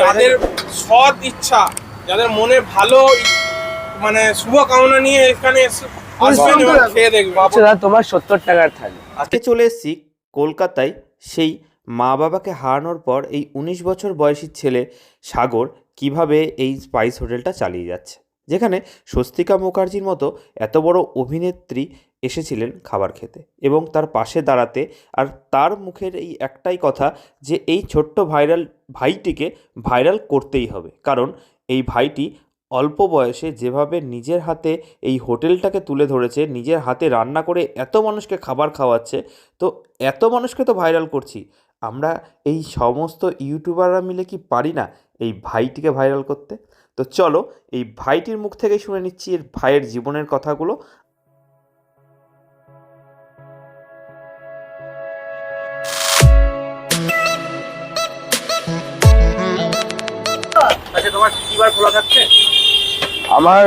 যাদের সৎ ইচ্ছা যাদের মনে ভালো মানে শুভ কামনা নিয়ে এখানে এসে- আসবেন খেয়ে দেখবেন আচ্ছা তোমার সত্তর টাকার থালি। আজকে চলে এসেছি কলকাতায়। সেই মা বাবাকে হারানোর পর এই উনিশ বছর বয়সী ছেলে সাগর কীভাবে এই স্পাইস হোটেলটা চালিয়ে যাচ্ছে? যেখানে স্বস্তিকা মুখার্জির মতো এত বড় অভিনেত্রী এসেছিলেন খাবার খেতে এবং তার পাশে দাঁড়াতে আর তার মুখের এই একটাই কথা যে এই ছোট্ট ভাইরাল ভাইটিকে ভাইরাল করতেই হবে। কারণ এই ভাইটি অল্প বয়সে যেভাবে নিজের হাতে এই হোটেলটাকে তুলে ধরেছে, নিজের হাতে রান্না করে এত মানুষকে খাবার খাওয়াচ্ছে, তো এত মানুষকে তো ভাইরাল করছি। আমরা এই সমস্ত ইউটিউবাররা মিলে কি পারি না এই ভাইটিকে ভাইরাল করতে? তো চলো এই ভাইটির মুখ থেকেই শুনে নিচ্ছি এর ভাইয়ের জীবনের কথাগুলো। আচ্ছা বার খোলা থাকছে? আমার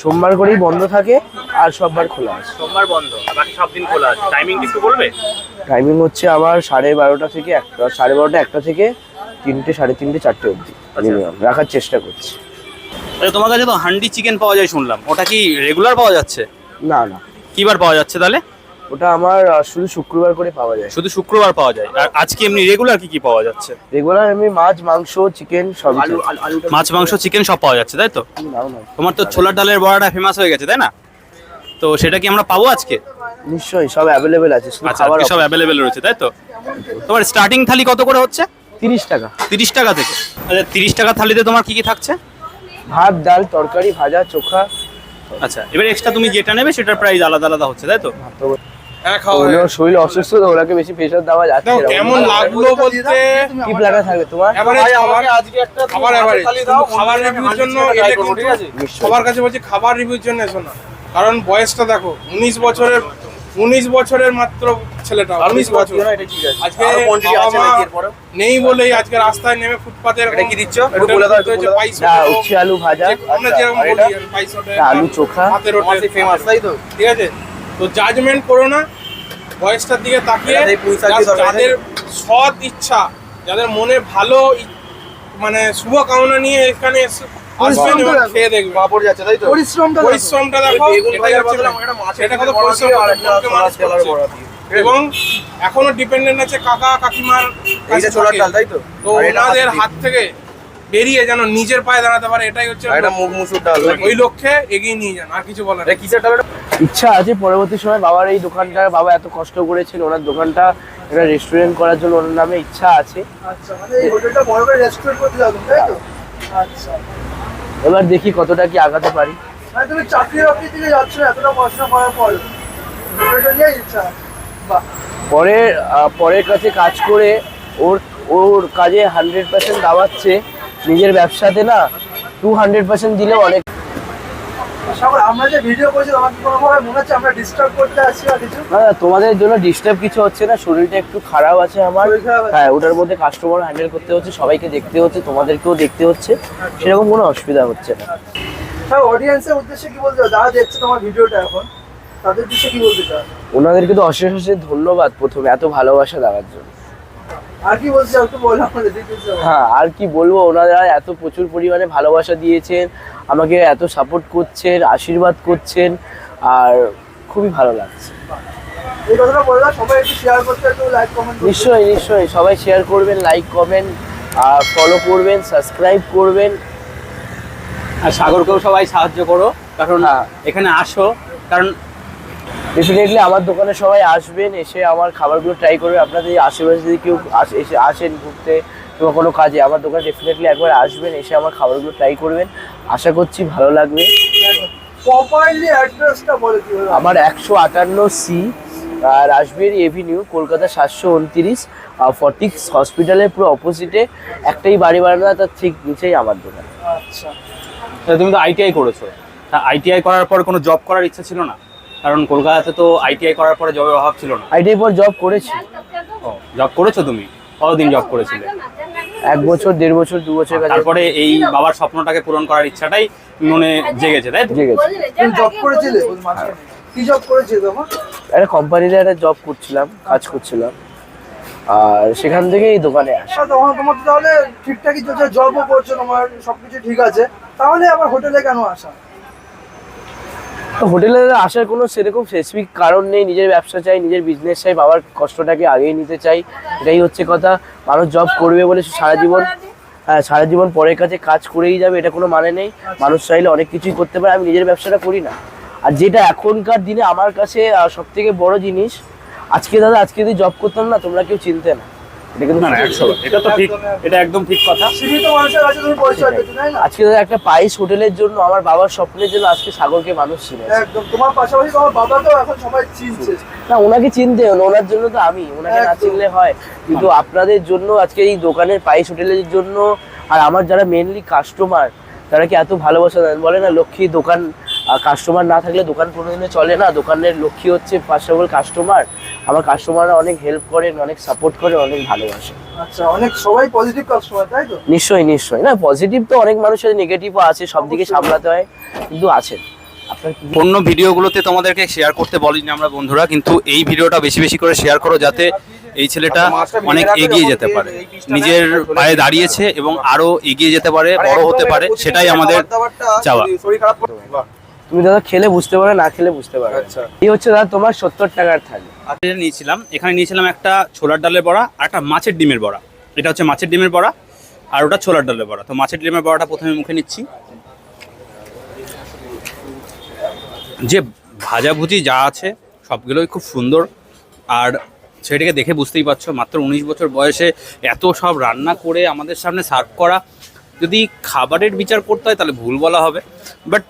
সোমবার করেই বন্ধ থাকে আর সববার খোলা আছে। সোমবার বন্ধ আর বাকি সব দিন খোলা আছে। টাইমিং একটু বলবে? টাইমিং হচ্ছে আমার সাড়ে বারোটা থেকে একটা সাড়ে বারোটা একটা থেকে তিনটে সাড়ে তিনটে চারটে অবধি মিনিমাম রাখার চেষ্টা করছি। আচ্ছা তোমার কাছে তো হান্ডি চিকেন পাওয়া যায় শুনলাম। ওটা কি রেগুলার পাওয়া যাচ্ছে? না না। কি বার পাওয়া যাচ্ছে তাহলে? ওটা আমার শুধু শুক্রবার করে পাওয়া যায়। শুধু শুক্রবার পাওয়া যায়। আর আজকে এমনি রেগুলার কি কি পাওয়া যাচ্ছে? রেগুলার আমি মাছ মাংস চিকেন সব মাছ মাংস চিকেন সব পাওয়া যাচ্ছে তাই তো? তোমার তো ছোলার ডালের বড়াটা ফেমাস হয়ে গেছে তাই না? তো সেটা কি আমরা পাবো আজকে? নিশ্চয়ই সব অ্যাভেলেবেল আছে আচ্ছা সব অ্যাভেলেবেল রয়েছে তাই তো? তোমার স্টার্টিং থালি কত করে হচ্ছে? তিরিশ টাকা। তিরিশ টাকা থেকে। আচ্ছা তিরিশ টাকা থালিতে তোমার কি কি থাকছে? ভাত ডাল তরকারি ভাজা চোখা। আচ্ছা এবার এক্সট্রা তুমি যেটা নেবে সেটার প্রাইস আলাদা আলাদা হচ্ছে তাই তো তো খাওয়া ওগুলো গেছে। শরীর অসুস্থ তো ওনাকে বেশি প্রেশার দেওয়া যাচ্ছে কেমন লাগল বলতে? কি লাগা থাকবে। তোমার এবারে খাবার খাবার এবারে খাবার রিভিউর জন্য এলে কিন্তু সবার কাছে বলছি খাবার রিভিউর জন্য এসো না। কারণ বয়সটা দেখো উনিশ বছরের উনিশ বছরের মাত্র ছেলেটা উনিশ বছর। আজকে নেই বলেই আজকে রাস্তায় নেমে ফুটপাতের কি দিচ্ছ? উচ্ছে আলু ভাজা। আমরা যেরকম বলি আলু চোখা। হাতের হোটেল, ঠিক আছে? তো জাজমেন্ট করো না বয়সটার দিকে তাকিয়ে যাদের সৎ ইচ্ছা যাদের মনে ভালো মানে শুভ কামনা নিয়ে এখানে এসে- আসবেন এবং খেয়ে দেখবেন পরিশ্রমটা দেখো। পরিশ্রমটা দেখো এটাই হচ্ছে সেটা কত পরিশ্রম। এবং এখনও ডিপেন্ডেন্ট আছে কাকা কাকিমার কাছে থাকে। তো? ওনাদের হাত থেকে বেরিয়ে যেন নিজের পায়ে দাঁড়াতে পারে এটাই হচ্ছে ওই লক্ষ্যে এগিয়ে নিয়ে যান আর কিছু বলার নেই। ইচ্ছা আছে পরবর্তী সময় বাবার এই দোকানটা বাবা এত কষ্ট করেছেন ওনার দোকানটা একটা রেস্টুরেন্ট করার জন্য ওনার নামে ইচ্ছা আছে। আচ্ছা মানে আচ্ছা। এবার দেখি কতটা কি আগাতে পারি। মানে তুমি চাকরি বাকরি দিকে যাচ্ছ এতটা পড়াশোনা করার পর ইচ্ছা আছে। বাহ। পরে আহ, পরের কাছে কাজ করে ওর ওর কাজে হান্ড্রেড পার্সেন্ট দাবাচ্ছে নিজের ব্যবসাতে না টু হান্ড্রেড পার্সেন্ট দিলেও অনেক সাগর আমরা যে ভিডিও করছি তোমাকে কোনো ভাবে মনে হচ্ছে আমরা ডিস্টার্ব করতে আসছি বা কিছু? না না, তোমাদের জন্য ডিস্টার্ব কিছু হচ্ছে না শরীরটা একটু খারাপ আছে আমার? হ্যাঁ ওটার মধ্যে কাস্টমার হ্যান্ডেল করতে হচ্ছে সবাইকে দেখতে হচ্ছে তোমাদেরকেও দেখতে হচ্ছে। সেরকম কোনো অসুবিধা হচ্ছে না। হ্যাঁ অডিয়েন্সের উদ্দেশ্যে কি বলতে যারা দেখছে তোমার ভিডিওটা এখন তাদের উদ্দেশ্যে কি বলতে চাও? ওনাদেরকে তো অশেষ অশেষ ধন্যবাদ প্রথমে এত ভালোবাসা দেওয়ার জন্য। আর কি একটু বলো। হ্যাঁ আর কি বলব? ওনারা এত প্রচুর পরিমাণে ভালোবাসা দিয়েছেন আমাকে এত সাপোর্ট করছেন আশীর্বাদ করছেন আর খুবই ভালো লাগছে। এই কথাটা বললাম সবাই একটু শেয়ার করতে একটু লাইক কমেন্ট নিশ্চয়ই নিশ্চয়ই সবাই শেয়ার করবেন লাইক কমেন্ট আর ফলো করবেন সাবস্ক্রাইব করবেন। আর সাগরকেও সবাই সাহায্য করো কারণ হ্যাঁ। এখানে আসো কারণ ডেফিনেটলি আমার দোকানে সবাই আসবেন এসে আমার খাবারগুলো ট্রাই করবে। আপনাদের আশেপাশে যদি কেউ আস- এসে আসেন ঘুরতে কিংবা কোনো কাজে আমার দোকানে ডেফিনেটলি একবার আসবেন এসে আমার খাবারগুলো ট্রাই করবেন। আশা করছি ভালো লাগবে। আমার একশো আটান্ন সি রাসবিহারি এভিনিউ কলকাতা সাতশো উনত্রিশ ফটিক্স হসপিটালের পুরো অপোজিটে একটাই বাড়ি বারান্দা তার ঠিক নিচেই আমার দোকান। আচ্ছা। তুমি তো আইটিআই করেছ। আইটিআই করার পর কোনো জব করার ইচ্ছা ছিল না? কারণ কলকাতাতে তো আইটিআই করার পরে জবের অভাব ছিল না। আইটিআই পর জব করেছি। ও জব করেছ তুমি? কতদিন জব করেছিলে? এক বছর দেড় বছর দু বছর তারপরে এই বাবার স্বপ্নটাকে পূরণ করার ইচ্ছাটাই মনে জেগেছে তাই তো? জেগেছে। তুমি জব করেছিলে? কি জব করেছিলে তখন একটা কোম্পানিতে একটা জব করছিলাম কাজ করছিলাম। আর সেখান থেকে এই দোকানে আসা। আচ্ছা, তখন তোমার তো তাহলে ঠিকঠাকই চলছে জবও করছ তোমার সবকিছু ঠিক আছে। তাহলে আবার হোটেলে কেন আসা? হোটেলে আসার কোনো সেরকম স্পেসিফিক কারণ নেই, নিজের ব্যবসা চাই, নিজের বিজনেস চাই, বাবার কষ্টটাকে আগেই নিতে চাই, এটাই হচ্ছে কথা। মানুষ জব করবে বলে সারা জীবন হ্যাঁ সারা জীবন পরের কাছে কাজ করেই যাবে, এটা কোনো মানে নেই। মানুষ চাইলে অনেক কিছুই করতে পারে, আমি নিজের ব্যবসাটা করি না। আর যেটা এখনকার দিনে আমার কাছে সব থেকে বড় জিনিস, আজকে দাদা, আজকে যদি জব করতাম না, তোমরা কেউ চিনতে না। এটা কিন্তু না না একশো এটা তো ঠিক এটা একদম ঠিক কথা। সীমিত মানুষের কাছে তুমি পরিচয় পেতে তাই না? আজকে একটা পাইস হোটেলের জন্য আমার বাবার স্বপ্নের জন্য আজকে সাগরকে মানুষ চিনে একদম। তোমার পাশাপাশি তোমার বাবাকেও এখন সবাই চিনছে। না ওনাকে চিনতে হলো ওনার জন্য তো আমি ওনাকে না চিনলে হয়। কিন্তু আপনাদের জন্য আজকে এই দোকানের পাইস হোটেলের জন্য আর আমার যারা মেনলি কাস্টমার তারা কি এত ভালোবাসা দেন? বলে না লক্ষ্মী দোকান কাস্টমার না থাকলে দোকান কোনোদিনও চলে না। দোকানের লক্ষ্মী হচ্ছে ফার্স্ট অফ অল কাস্টমার আমার কাস্টমাররা অনেক হেল্প করেন অনেক সাপোর্ট করে অনেক ভালোবাসে আচ্ছা অনেক সবাই পজিটিভ কাস্টমার তাই তো? নিশ্চয়ই নিশ্চয়ই। না পজিটিভ তো অনেক মানুষের নেগেটিভও আছে সব দিকে সামলাতে হয় কিন্তু আছে। আপনার অন্য ভিডিওগুলোতে তোমাদেরকে শেয়ার করতে বলিনি আমরা বন্ধুরা কিন্তু এই ভিডিওটা বেশি বেশি করে শেয়ার করো যাতে এই ছেলেটা অনেক এগিয়ে যেতে পারে। নিজের পায়ে দাঁড়িয়েছে এবং আরও এগিয়ে যেতে পারে বড় হতে পারে সেটাই আমাদের চাওয়া। তুমি দাদা খেলে বুঝতে পারো না খেলে বুঝতে পারো আচ্ছা। এই হচ্ছে দাদা তোমার সত্তর টাকার থালি। আজকে যেটা নিয়েছিলাম এখানে নিয়েছিলাম একটা ছোলার ডালের বড়া আর একটা মাছের ডিমের বড়া। এটা হচ্ছে মাছের ডিমের বড়া আর ওটা ছোলার ডালের বড়া। তো মাছের ডিমের বড়াটা প্রথমে মুখে নিচ্ছি। যে ভাজাভুজি যা আছে সবগুলোই খুব সুন্দর। আর সেটাকে দেখে বুঝতেই পারছ মাত্র উনিশ বছর বয়সে এত সব রান্না করে আমাদের সামনে সার্ভ করা। যদি খাবারের বিচার করতে হয়, তাহলে ভুল বলা হবে। বাট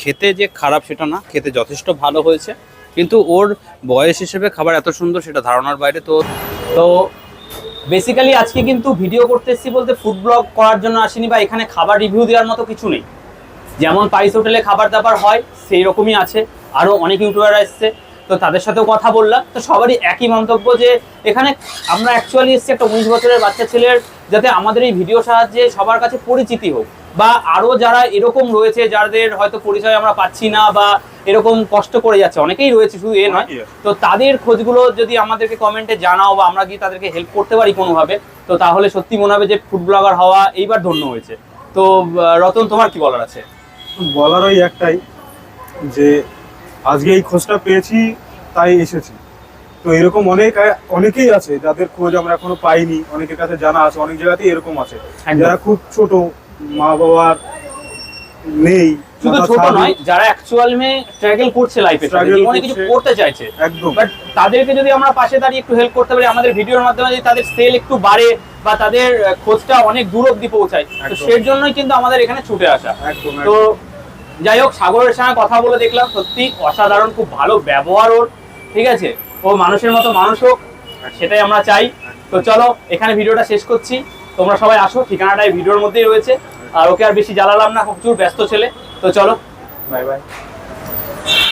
খেতে যে খারাপ সেটা না, খেতে যথেষ্ট ভালো হয়েছে। কিন্তু ওর বয়স হিসেবে খাবার এত সুন্দর সেটা ধারণার বাইরে তো তো বেসিক্যালি আজকে কিন্তু ভিডিও করতে এসেছি বলতে ফুড ব্লগ করার জন্য আসিনি বা এখানে খাবার রিভিউ দেওয়ার মতো কিছু নেই। যেমন পাইস হোটেলে খাবার দাবার হয় সেই রকমই আছে। আরও অনেক ইউটিউবার এসছে। তো তাদের সাথেও কথা বললাম। তো সবারই একই মন্তব্য যে, এখানে আমরা অ্যাকচুয়ালি এসেছি একটা উনিশ বছরের বাচ্চা ছেলের যাতে আমাদের এই ভিডিও সাহায্যে সবার কাছে পরিচিতি হোক। বা আরও যারা এরকম রয়েছে যাদের হয়তো পরিচয় আমরা পাচ্ছি না বা এরকম কষ্ট করে যাচ্ছে অনেকেই রয়েছে শুধু এ নয়। তো তাদের খোঁজগুলো যদি আমাদেরকে কমেন্টে জানাও বা আমরা কি তাদেরকে হেল্প করতে পারি কোনোভাবে তো তাহলে সত্যি মনে হবে যে ফুড ব্লগার হওয়া এইবার ধন্য হয়েছে। তো রতন তোমার কি বলার আছে? বলার ওই একটাই যে আজকে এই খোঁজটা পেয়েছি তাই এসেছি। তো এরকম অনেক অনেকেই আছে যাদের খোঁজ আমরা এখনও পাইনি অনেকের কাছে জানা আছে অনেক জায়গাতেই এরকম আছে। যারা খুব ছোট মা বাবার নেই শুধু ছোট নয় যারা অ্যাকচুয়াল মে স্ট্রাগল করছে লাইফে জীবনে কিছু করতে চাইছে। একদম। বাট তাদেরকে যদি আমরা পাশে দাঁড়িয়ে একটু হেল্প করতে পারি আমাদের ভিডিওর মাধ্যমে যদি তাদের সেল একটু বাড়ে বা তাদের খোঁজটা অনেক দূর অব্দি পৌঁছায় তো। সেই জন্যই কিন্তু আমাদের এখানে ছুটে আসা। একদম। তো যাই হোক সাগরের সঙ্গে কথা বলে দেখলাম সত্যি অসাধারণ খুব ভালো ব্যবহার ওর ঠিক আছে? ও মানুষের মতো মানুষ হোক, সেটাই আমরা চাই। তো চলো, এখানে ভিডিওটা শেষ করছি। তোমরা সবাই আসো, ঠিকানাটা এই ভিডিওর মধ্যেই রয়েছে। আর ওকে আর বেশি জ্বালালাম না প্রচুর ব্যস্ত ছেলে। তো চলো বাই বাই